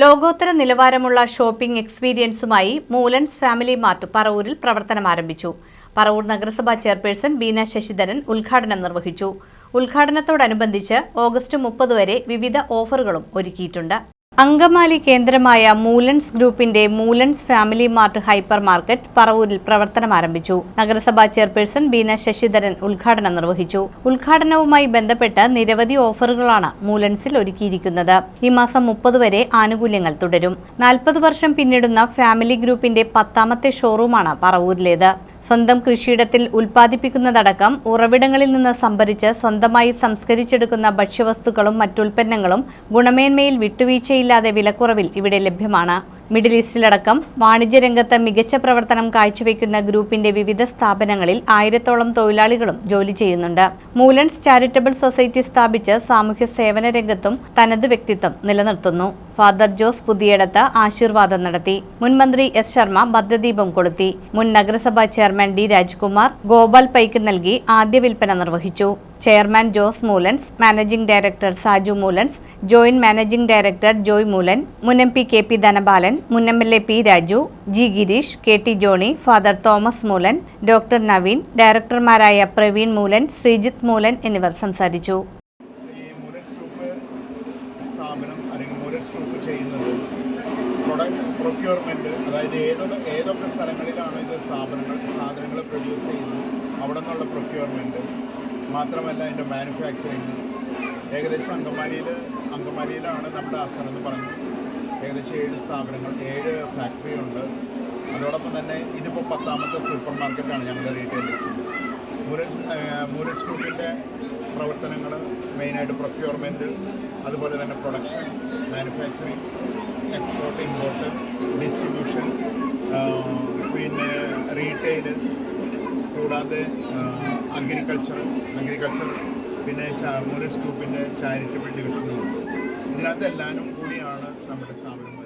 ലോകോത്തര നിലവാരമുള്ള ഷോപ്പിംഗ് എക്സ്പീരിയൻസുമായി മൂലൻസ് ഫാമിലി മാർട്ട് പറവൂരിൽ പ്രവർത്തനം ആരംഭിച്ചു. പറവൂർ നഗരസഭാ ചെയർപേഴ്സൺ ബീന ശശിധരൻ ഉദ്ഘാടനം നിർവഹിച്ചു. ഉദ്ഘാടനത്തോടനുബന്ധിച്ച് ഓഗസ്റ്റ് മുപ്പത് വരെ വിവിധ ഓഫറുകളും ഒരുക്കിയിട്ടുണ്ട്. അങ്കമാലി കേന്ദ്രമായ മൂലൻസ് ഗ്രൂപ്പിന്റെ Moolans family mart hypermarket പറവൂരിൽ പ്രവർത്തനം ആരംഭിച്ചു. നഗരസഭാ ചെയർപേഴ്സൺ ബീന ശശിധരൻ ഉദ്ഘാടനം നിർവഹിച്ചു. ഉദ്ഘാടനവുമായി ബന്ധപ്പെട്ട് നിരവധി ഓഫറുകളാണ് മൂലൻസിൽ ഒരുക്കിയിരിക്കുന്നത്. ഈ മാസം മുപ്പത് വരെ ആനുകൂല്യങ്ങൾ തുടരും. നാൽപ്പത് വർഷം പിന്നിടുന്ന ഫാമിലി ഗ്രൂപ്പിന്റെ പത്താമത്തെ ഷോറൂമാണ് പറവൂരിലേത്. സ്വന്തം കൃഷിയിടത്തിൽ ഉൽപ്പാദിപ്പിക്കുന്നതടക്കം ഉറവിടങ്ങളിൽ നിന്ന് സംഭരിച്ച് സ്വന്തമായി സംസ്കരിച്ചെടുക്കുന്ന ഭക്ഷ്യവസ്തുക്കളും മറ്റുൽപ്പന്നങ്ങളും ഗുണമേന്മയിൽ വിട്ടുവീഴ്ചയില്ലാതെ വിലക്കുറവിൽ ഇവിടെ ലഭ്യമാണ്. മിഡിൽ ഈസ്റ്റിലടക്കം വാണിജ്യരംഗത്ത് മികച്ച പ്രവർത്തനം കാഴ്ചവെക്കുന്ന ഗ്രൂപ്പിന്റെ വിവിധ സ്ഥാപനങ്ങളിൽ ആയിരത്തോളം തൊഴിലാളികളും ജോലി ചെയ്യുന്നുണ്ട്. മൂലൻസ് ചാരിറ്റബിൾ സൊസൈറ്റി സ്ഥാപിച്ച് സാമൂഹ്യ സേവന രംഗത്തും തനത് വ്യക്തിത്വം നിലനിർത്തുന്നു. ഫാദർ ജോസ് പുതിയടത്ത് ആശീർവാദം നടത്തി. മുൻമന്ത്രി എസ് ശർമ്മ ബദ്ധദീപം കൊളുത്തി. മുൻ നഗരസഭാ ചെയർമാൻ ഡി രാജ്കുമാർ ഗോപാൽ പൈക്ക് നൽകി ആദ്യ വിൽപ്പന നിർവഹിച്ചു. Chairman Jose Moolans managing director Saju Moolans joint managing director Joy Moolan മുൻ M P K P Dhanapalan മുൻ M L A P Raju G Girish K T Johny father Thomas Moolan doctor Naveen ഡയറക്ടർമാരായ Praveen Moolan Sreejith Moolan എന്നിവർ സംസാരിച്ചു. Procurement അതായത് ഏതൊക്കെ സ്ഥലങ്ങളിലാണ് ഇത് സ്ഥാപനങ്ങൾ സാധനങ്ങൾ പ്രൊഡ്യൂസ് ചെയ്യുന്നത് അവിടെ നിന്നുള്ള പ്രൊക്യൂർമെന്റ് മാത്രമല്ല അതിന്റെ മാനുഫാക്ചറിങ് ഏകദേശം അങ്കമാലിയിൽ അങ്കമാലിയിലാണ് നമ്മുടെ ആസ്ഥാനം എന്ന് പറഞ്ഞത് ഏകദേശം ഏഴ് സ്ഥാപനങ്ങൾ ഏഴ് ഫാക്ടറി ഉണ്ട്. അതോടൊപ്പം തന്നെ ഇതിപ്പോൾ പത്താമത്തെ സൂപ്പർ മാർക്കറ്റാണ് ഞങ്ങളുടെ റീറ്റെയിൽ മൂരജ് മൂരജ് ഗ്രൂപ്പിന്റെ പ്രവർത്തനങ്ങൾ മെയിനായിട്ട് പ്രൊക്യൂർമെന്റ് അതുപോലെ തന്നെ production manufacturing export import distribution പിന്നെ റീറ്റെയിൽ കൂടാതെ അഗ്രികൾച്ചർ അഗ്രികൾച്ചർ പിന്നെ മൂലൻസ് ഗ്രൂപ്പിന്റെ ചാരിറ്റബിൾ ഡിവിഷനും ഇതിനകത്ത് എല്ലാവരും കൂടിയാണ് നമ്മുടെ സ്ഥാപനം